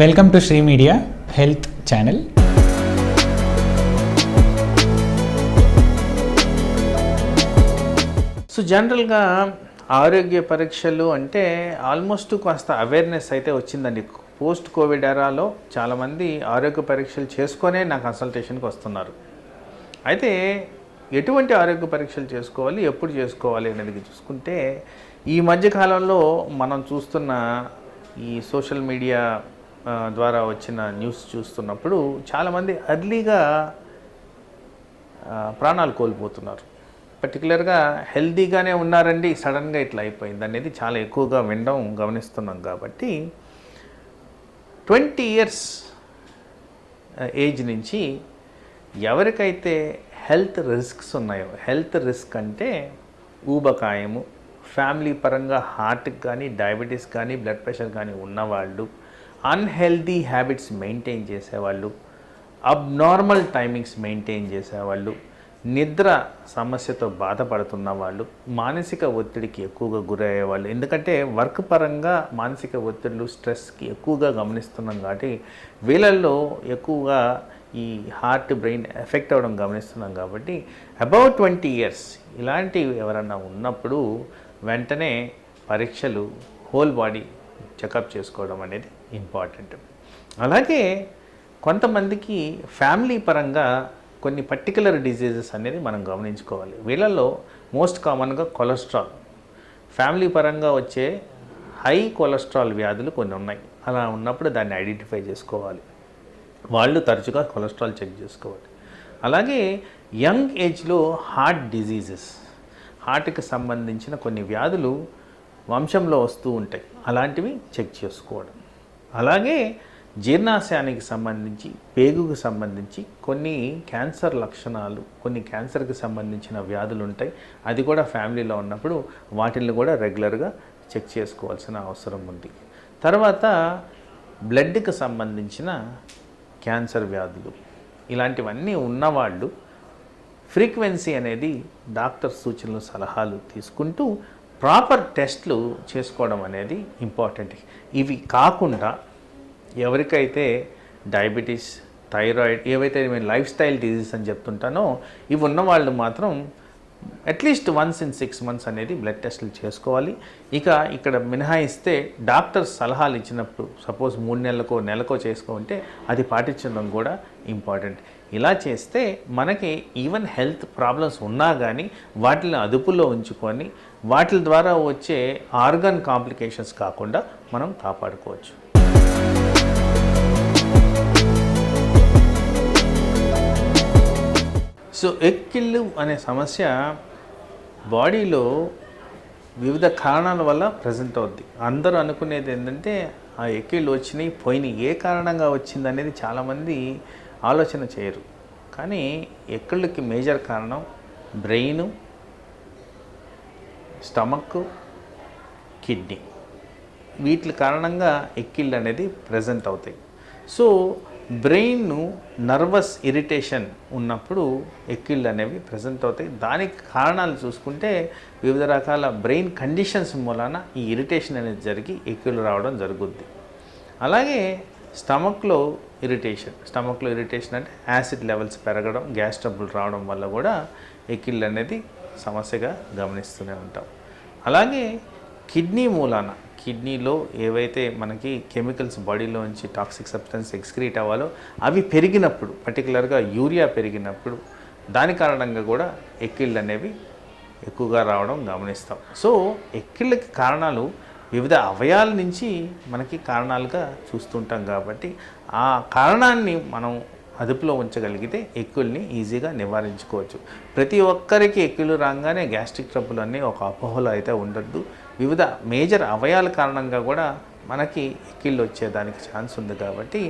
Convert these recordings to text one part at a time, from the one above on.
Welcome to Shri media health channel so జనరల్గా ఆరోగ్య పరీక్షలు అంటే ఆల్మోస్ట్ కాస్త అవేర్నెస్ అయితే వచ్చిందండి. పోస్ట్ కోవిడ్ ఎరాలో చాలామంది ఆరోగ్య పరీక్షలు చేసుకొనే నా కన్సల్టేషన్కి వస్తున్నారు. అయితే ఎటువంటి ఆరోగ్య పరీక్షలు చేసుకోవాలి ఎప్పుడు చేసుకోవాలి అనేది చూసుకుంటే ఈ మధ్యకాలంలో మనం చూస్తున్న ఈ సోషల్ మీడియా ద్వారా వచ్చిన న్యూస్ చూస్తున్నప్పుడు చాలామంది అర్లీగా ప్రాణాలు కోల్పోతున్నారు. పర్టికులర్గా హెల్తీగానే ఉన్నారండి సడన్గా ఇట్లా అయిపోయింది అనేది చాలా ఎక్కువగా వినడం గమనిస్తున్నాం కాబట్టి ట్వంటీ ఇయర్స్ ఏజ్ నుంచి ఎవరికైతే హెల్త్ రిస్క్స్ ఉన్నాయో హెల్త్ రిస్క్ అంటే ఊబకాయము ఫ్యామిలీ పరంగా హార్ట్కి కానీ డయాబెటీస్ కానీ బ్లడ్ ప్రెషర్ కానీ ఉన్నవాళ్ళు అన్హెల్దీ హ్యాబిట్స్ మెయింటైన్ చేసేవాళ్ళు అబ్నార్మల్ టైమింగ్స్ మెయింటైన్ చేసేవాళ్ళు నిద్ర సమస్యతో బాధపడుతున్న వాళ్ళు మానసిక ఒత్తిడికి ఎక్కువగా గురయ్యేవాళ్ళు. ఎందుకంటే వర్క్ పరంగా మానసిక ఒత్తిడులు స్ట్రెస్కి ఎక్కువగా గమనిస్తున్నాం కాబట్టి వీళ్ళల్లో ఎక్కువగా ఈ హార్ట్ బ్రెయిన్ ఎఫెక్ట్ అవ్వడం గమనిస్తున్నాం కాబట్టి అబౌట్ ట్వంటీ ఇయర్స్ ఇలాంటివి ఎవరన్నా ఉన్నప్పుడు వెంటనే పరీక్షలు హోల్ బాడీ చెకప్ చేసుకోవడం అనేది ఇంపార్టెంట్. అలాగే కొంతమందికి ఫ్యామిలీ పరంగా కొన్ని పర్టికులర్ డిజీజెస్ అనేది మనం గమనించుకోవాలి. వీళ్ళల్లో మోస్ట్ కామన్గా కొలెస్ట్రాల్. ఫ్యామిలీ పరంగా వచ్చే హై కొలెస్ట్రాల్ వ్యాధులు కొన్ని ఉన్నాయి. అలా ఉన్నప్పుడు దాన్ని ఐడెంటిఫై చేసుకోవాలి. వాళ్ళు తరచుగా కొలెస్ట్రాల్ చెక్ చేసుకోవాలి. అలాగే యంగ్ ఏజ్లో హార్ట్ డిజీజెస్ హార్ట్కి సంబంధించిన కొన్ని వ్యాధులు వంశంలో వస్తూ ఉంటాయి. అలాంటివి చెక్ చేసుకోవడం. అలాగే జీర్ణాశయానికి సంబంధించి పేగుకు సంబంధించి కొన్ని క్యాన్సర్ లక్షణాలు కొన్ని క్యాన్సర్కి సంబంధించిన వ్యాధులు ఉంటాయి. అది కూడా ఫ్యామిలీలో ఉన్నప్పుడు వాటిని కూడా రెగ్యులర్గా చెక్ చేసుకోవాల్సిన అవసరం ఉంది. తర్వాత బ్లడ్కి సంబంధించిన క్యాన్సర్ వ్యాధులు. ఇలాంటివన్నీ ఉన్నవాళ్ళు ఫ్రీక్వెన్సీ అనేది డాక్టర్ సూచనలు సలహాలు తీసుకుంటూ ప్రాపర్ టెస్ట్లు చేసుకోవడం అనేది ఇంపార్టెంట్. ఇవి కాకుండా ఎవరికైతే డయాబెటీస్ థైరాయిడ్ ఏవైతే నేను లైఫ్ స్టైల్ డిజీజ్ అని చెప్తుంటానో ఇవి ఉన్న వాళ్ళు మాత్రం at least once in six months అనేది బ్లడ్ టెస్టులు చేసుకోవాలి. ఇక ఇక్కడ మినహాయిస్తే డాక్టర్ సలహాలు ఇచ్చినప్పుడు సపోజ్ మూడు నెలలకో నెలకో చేసుకుంటే అది పాటించడం కూడా ఇంపార్టెంట్ ఇలా చేస్తే మనకి ఈవెన్ హెల్త్ ప్రాబ్లమ్స్ ఉన్నా కానీ వాటిని అదుపులో ఉంచుకొని వాటి ద్వారా వచ్చే ఆర్గన్ కాంప్లికేషన్స్ కాకుండా మనం కాపాడుకోవచ్చు. సో ఎక్కిళ్ళు అనే సమస్య బాడీలో వివిధ కారణాల వల్ల ప్రజెంట్ అవుద్ది. అందరూ అనుకునేది ఏంటంటే ఆ ఎక్కిళ్ళు వచ్చినాయి పోయినాయి. ఏ కారణంగా వచ్చింది అనేది చాలామంది ఆలోచన చేయరు. కానీ ఎక్కిళ్ళకి మేజర్ కారణం బ్రెయిన్ స్టమక్ కిడ్నీ వీటి కారణంగా ఎక్కిళ్ళు అనేది ప్రజెంట్ అవుతాయి. సో బ్రెయిన్ నర్వస్ ఇరిటేషన్ ఉన్నప్పుడు ఎక్కిళ్ళు అనేవి ప్రజెంట్ అవుతాయి. దానికి కారణాలు చూసుకుంటే వివిధ రకాల బ్రెయిన్ కండిషన్స్ మూలాన ఈ ఇరిటేషన్ అనేది జరిగి ఎక్కిళ్ళు రావడం జరుగుద్ది. అలాగే స్టమక్లో ఇరిటేషన్ స్టమక్లో ఇరిటేషన్ అంటే యాసిడ్ లెవెల్స్ పెరగడం గ్యాస్ ట్రబుల్ రావడం వల్ల కూడా ఎక్కిళ్ళు అనేది సమస్యగా గమనిస్తూనే ఉంటాం. అలాగే కిడ్నీ మూలాన కిడ్నీలో ఏవైతే మనకి కెమికల్స్ బాడీలోంచి టాక్సిక్ సబ్స్టెన్స్ ఎక్స్క్రీట్ అవ్వాలో అవి పెరిగినప్పుడు పర్టికులర్గా యూరియా పెరిగినప్పుడు దాని కారణంగా కూడా ఎక్కిళ్ళు అనేవి ఎక్కువగా రావడం గమనిస్తాం. సో ఎక్కిళ్ళకి కారణాలు వివిధ అవయాల నుంచి మనకి కారణాలుగా చూస్తుంటాం కాబట్టి ఆ కారణాన్ని మనం అదుపులో ఉంచగలిగితే ఎక్కుల్ని ఈజీగా నివారించుకోవచ్చు. ప్రతి ఒక్కరికి ఎక్కులు రాగానే గ్యాస్ట్రిక్ ట్రబుల్ అన్నీ ఒక అపోహలో అయితే ఉండద్దు. వివిధ మేజర్ అవయాల కారణంగా కూడా మనకి ఎక్కిళ్ళు వచ్చేదానికి ఛాన్స్ ఉంది కాబట్టి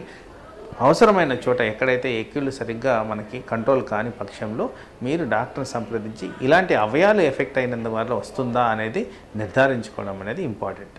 అవసరమైన చోట ఎక్కడైతే ఎక్కిళ్ళు సరిగ్గా మనకి కంట్రోల్ కాని పక్షంలో మీరు డాక్టర్ని సంప్రదించి ఇలాంటి అవయాలు ఎఫెక్ట్ అయినందువల్ల వస్తుందా అనేది నిర్ధారించుకోవడం అనేది ఇంపార్టెంట్.